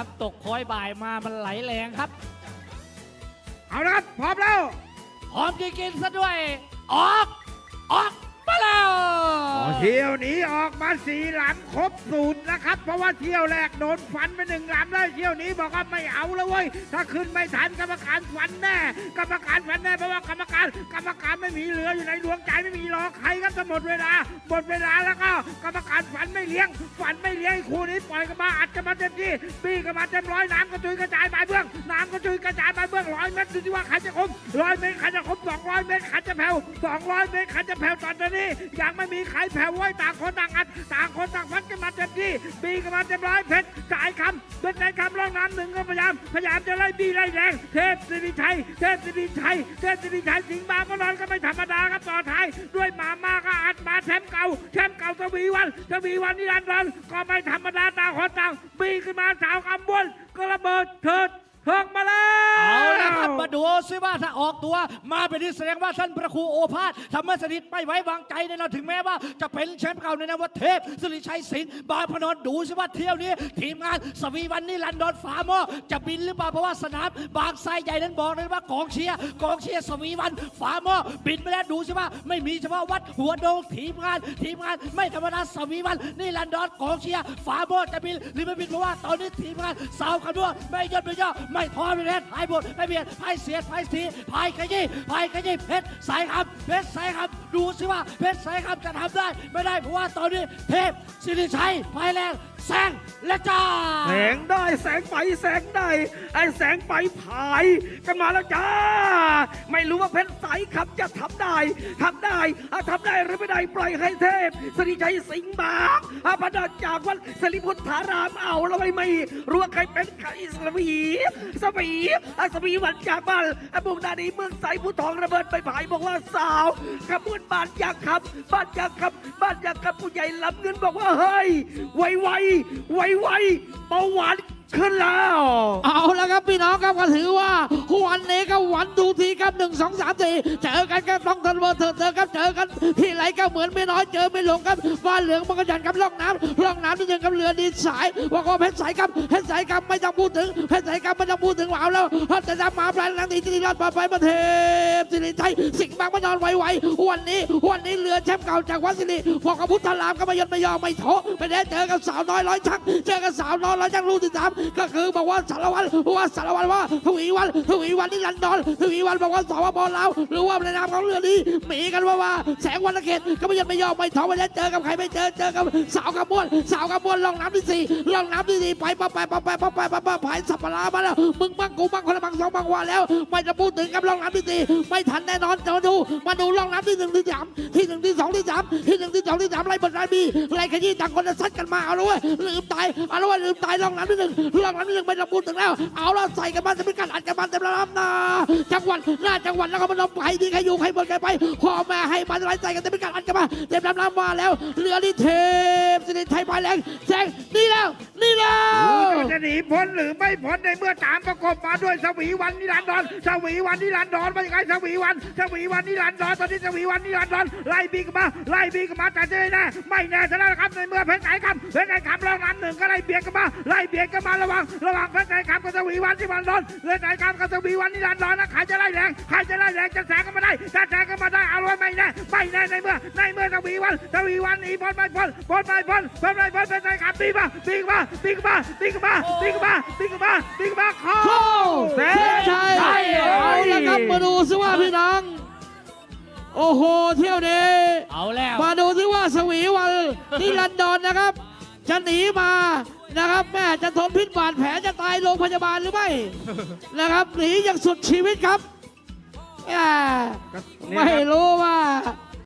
ครับ ตกคอยบ่ายมามันไหลแรงครับ เอาละครับพร้อมแล้ว พร้อมจะกินซะด้วย ออก ยวนี้ออกมาสี่ลำครบสูตรนะครับ เพราะว่าเที่ยวแรกโดนฟันไปหนึ่งหลำแล้วเที่ยวนี้บอกว่าไม่เอาแล้วเว้ยถ้าขึ้นไม่ทันกรรมการฟันแน่กรรมการฟันแน่เพราะว่ากรรมการ กรรมการไม่มีเหลืออยู่ในดวงใจไม่มีรอใครครับจะหมดเวลาหมดเวลาแล้วก็ กรรมการฟันไม่เลี้ยงฟันไม่เลี้ยงคู่นี้ปล่อยกันมาอัดกันมาเต็มที่ปีกันมาเต็มร้อยน้ำกระจุยกระจายไปเบื้องน้ำกระจุยกระจายไปเบื้องร้อยเมตรดูสิว่าใครจะครบร้อยเมตรใครจะครบสองร้อยเมตรใครจะแผ่วสองร้อยเมตรใครจะแผ่วตอนนี้ยังไม่มีใครแผ่วไว้ต่างคนต่างอัดต่างคนต่างฟันกันมาเต็มที่ปีกันมาเต็มร้อยเพชรสายคำเป็นสายคำร่องน้ำหนึ่งก็พยายามพยายามจะไล่บีไล่แรงเทพสิริชัยเทพสิริชัยเทพสิริชัยสิงห์บางก็นอนก็ไม่ธรรมดาครับต่อท้ายด้วยหมามาก็อัดมาแชมป์เก่าแชมป์เก่าทวีวันทวีวันนิรันดร์รันก็ไม่ธรรมดาต่างคนต่างบีขึ้นมาสาวคำบนก็ระเบิดเถิดเถิกมาแล้ว เอาละครับมาดู ซิว่าถ้าออกตัว มาเป็นที่แสดงว่าท่านพระครูโอภาสธรรมสถิตไม่ไว้วางใจแน่นอนถึงแม้ว่าจะเป็นแชมป์เก่าในนามว่าเทพสิริชัยศิลป์บางพนนดูซิว่าเที่ยวนี้ทีมงานสวีวันนี่ลันดอนฟาร์มอจะบินหรือเปล่าเพราะว่าสนามบางไทรใหญ่นั้นบอกเลยว่ากองเชียร์กองเชียร์สวีวันฟาร์มอบินไปแล้วดูซิว่าไม่มีเฉพาะวัดหัวโดงทีมงาน ทีมงานไม่ธรรมดาสวีวันนี่ลันดอนกองเชียร์ฟาร์มอจะบินหรือไม่บินเพราะว่าตอนนี้ทีมงานสาวกันด้วยไม่ย่นไม่ย่อไม่ท้อไม่แพ้พายบดไม่เบียดพายเสียไฟสีพายขยี้พายขยี้เพชรสายคำเพชรสายคำ ดูสิว่าเพชรสายคำจะทำได้ ไม่ได้เพราะว่าตอนนี้เทพสิริชัยพายแรงแซงและจ้าแสงได้แสงไปแสงได้ไอ้แสงไปผายกันมาแล้วจ้า ไม่รู้ว่าเพชรใสครับจะทำได้ทำได้อะทำได้หรือไม่ได้ปล่อยให้เทพสิริชัยสิงห์บางอาพระจากวัดสริพุทธารามเอาแล้วไม่ไม่รู้ว่าใครเป็นใครสวีสวีอะสวีวันจากบ้านอะบุกนาดีเมืองใสผู้ทองระเบิดไปผายบอกว่าสาวขบวนบานอยากขับบ้านอยากขับบ้านอยากขับผู้ใหญ่ลำเงินบอกว่าเฮ้ยไวไวไวไวเบาหวานขึ้นแล้ว เอาละครับพี่น้องครับก็ถือว่าวันนี้ก็วันดูทีครับหนึ่งสองสามสี่เจอกันครับต้องทันเวอร์เธอเจอะครับเจอกัน ที่ไหลก็เหมือนไม่น้อยเจอไม่ลงครับฟ้าเหลืองมันก็ยันครับล่องน้ำล่องน้ำนี่ยังกับเรือดีสายว่าก็เพชรสายครับเพชรสายครับไม่ต้องพูดถึงเพชรสายครับไม่ต้องพูดถึงเอาแล้วถ้าจะนำมาปลายนังตีที่รอดปลอดภัยมาเทพสิริชัยสิงห์บางมานอนไวๆวันนี้วันนี้เรือแชมป์เก่าจากวัดสิริพอกระพุทธรามก็ไม่ยนไม่ยอมไม่ท้อไม่ได้เจอกับสาวน้อยร้อยชักเจอกับสาวน้อยร้อยชักลูกที่สามก็คือบอกว่าสารวัตรว่าสารวัตรว่าทวีวันทวีวันนี่ลันดอนทวีวันบอกว่าสวบลาวหรือว่าในนามของเรือนี้มีกันว่าว่าแสงวันละเกตก็ไม่ยนไม่ยอมไม่ท้อไม่ได้เจอกับใครไม่เจอเจอกับสาวกระมวลสาวกระมวลลองน้ำที่สี่ลองน้ำที่สี่ไปไปไปไปไปไปไปไปไปสับปะรดมาแล้วมึงบ้างกูบ้างคนละบ้างสองบ้างว่าแล้ว ไม่จะพูดถึงกับลองน้ำที่สี่ไม่ทันแน่นอนจะมาดูมาดูลองน้ำที่หนึ่งที่สามที่หนึ่งที่สองที่สามที่หนึ่งที่สองที่สามไล่บนไล่บีไล่ขยี้ต่างคนจะซัดกันมาเอาละเว้ยลืมตายเอาละเว้ยลืมตายลองน้ำที่หนึ่งลองน้ำที่หนึ่งไม่ต้องพูดถึงแล้ว เอาละใส่กันมาจะเป็นการอัดกันมาเต็มระดับนาจังหวัดหน้าจังหวัดแล้วก็มันลงไปดีใครอยู่ใครบนใครไปพ่อแม่ให้มันไล่ใจกันเต็มพิการอัดกันมาเต็มลำลำมาแล้วเรือนี่เทพสิริไทยพายแรงแซงนี่แล้ว นี่แล้วจะหนีพ้นหรือไม่พ้นในเมื่อตามประกบมาด้วยสวีวันนิรันดรสวีวันนิรันดรเป็นยังไงสวีวันสวีวันนิรันดรตอนนี้สวีวันนิรันดรไล่บีกมาไล่บีกมาแต่จะไม่แน่ไม่แน่ซะแล้วนครับในเมื่อเพชรไหนคำเพชรไหนคำเรานำหนึ่งก็ไล่เบียดกันมาไล่เบียดกันมาระวังระวังเพชรไหนคำกับสวีวันนิรันดรเพชรไหนคำกับสวีวันนิรันดรนะใครจะไล่แรงใครจะไล่แรงจะแซงกันมาได้จะแซงกันมาได้เอาไว้ไม่แน่ไม่แน่ในเมื่อในเมื่อสวีวันสวีวันหนีพ้นไม่พ้นพ้นไม่พ้นพ้นไม่พ้นเพชรไหนคำบีมาบีมาบีมาบีมาบีมาบีมาบีมาเข้าเข้าเส้นชัยเอาละครับมาดูซิว่าพี่น้องโอ้โหเที่ยวนี้เอาแล้วมาดูซิว่าสวีวันที่ลันดอนนะครับจะหนีมานะครับแม่จะทนพิษบาดแผลจะตายโรงพยาบาลหรือไม่นะครับหนีอย่างสุดชีวิตครับแหม่ไม่รู้ว่า